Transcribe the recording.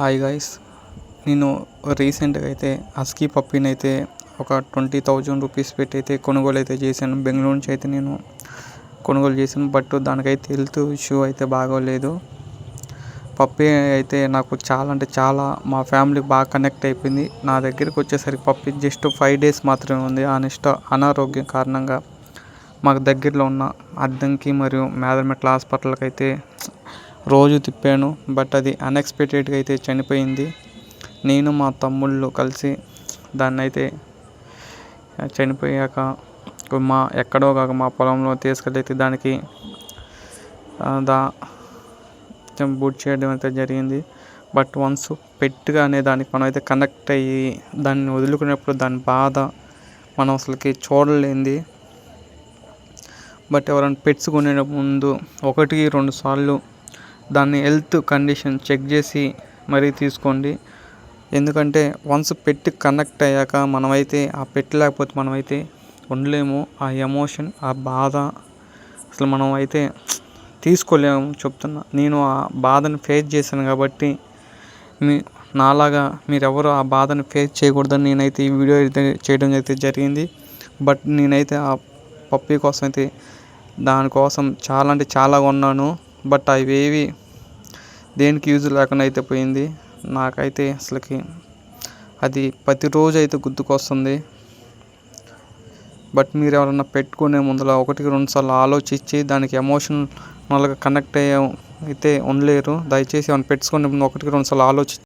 Hi guys నేను రీసెంట్గా అయితే హస్కీ పప్పీని అయితే ఒక ట్వంటీ థౌజండ్ రూపీస్ పెట్టి అయితే కొనుగోలు అయితే చేశాను. బెంగళూరు నుంచి అయితే నేను కొనుగోలు చేశాను. బట్ దానికైతే హెల్త్ ఇష్యూ అయితే బాగోలేదు. పప్పీ అయితే నాకు చాలా అంటే చాలా మా ఫ్యామిలీ బాగా కనెక్ట్ అయిపోయింది. నా దగ్గరికి వచ్చేసరికి పప్పి జస్ట్ ఫైవ్ డేస్ మాత్రమే ఉంది. ఆ అనారోగ్యం కారణంగా మాకు దగ్గరలో ఉన్న అద్దంకి మరియు మేదమెట్ల హాస్పిటల్కి అయితే రోజు తిప్పాను బట్ అది అన్ఎక్స్పెక్టెడ్గా అయితే చనిపోయింది. నేను మా తమ్ముళ్ళు కలిసి దాన్ని అయితే చనిపోయాక మా ఎక్కడో కాక మా పొలంలో తీసుకెళ్ళి అయితే దానికి దా బూట్ చేయడం అయితే జరిగింది. బట్ వన్స్ పెట్టుగా అనే దానికి మనం అయితే కనెక్ట్ అయ్యి దాన్ని వదులుకునేప్పుడు దాని బాధ మనం అసలుకి చూడలేంది. బట్ ఎవరైనా పెట్స్ కొనే ముందు ఒకటి రెండు సార్లు దాన్ని హెల్త్ కండిషన్ చెక్ చేసి మరీ తీసుకోండి. ఎందుకంటే వన్స్ పెట్టి కనెక్ట్ అయ్యాక మనమైతే ఆ పెట్ లేకపోతే మనమైతే ఉండలేము. ఆ ఎమోషన్ ఆ బాధ అసలు మనం అయితే తీసుకోలేము చెప్తున్నా. నేను ఆ బాధను ఫేస్ చేశాను కాబట్టి మీ నాలాగా మీరెవరు ఆ బాధను ఫేస్ చేయకూడదని నేనైతే ఈ వీడియో అయితే చేయడం అయితే జరిగింది. బట్ నేనైతే ఆ పప్పీ కోసం అయితే దానికోసం చాలా అంటే చాలా కొన్నాను. బట్ అవి ఏవి దేనికి యూజ్ లేకుండా అయితే పోయింది. నాకైతే అసలుకి అది ప్రతిరోజు అయితే గుర్తుకొస్తుంది. బట్ మీరు ఎవరన్నా పెట్టుకునే ముందర ఒకటికి రెండు సార్లు ఆలోచించి దానికి ఎమోషనల్గా కనెక్ట్ అయ్యే అయితే ఉండలేరు. దయచేసి ఏమైనా పెట్టుకునే ముందు ఒకటికి రెండు సార్లు ఆలోచి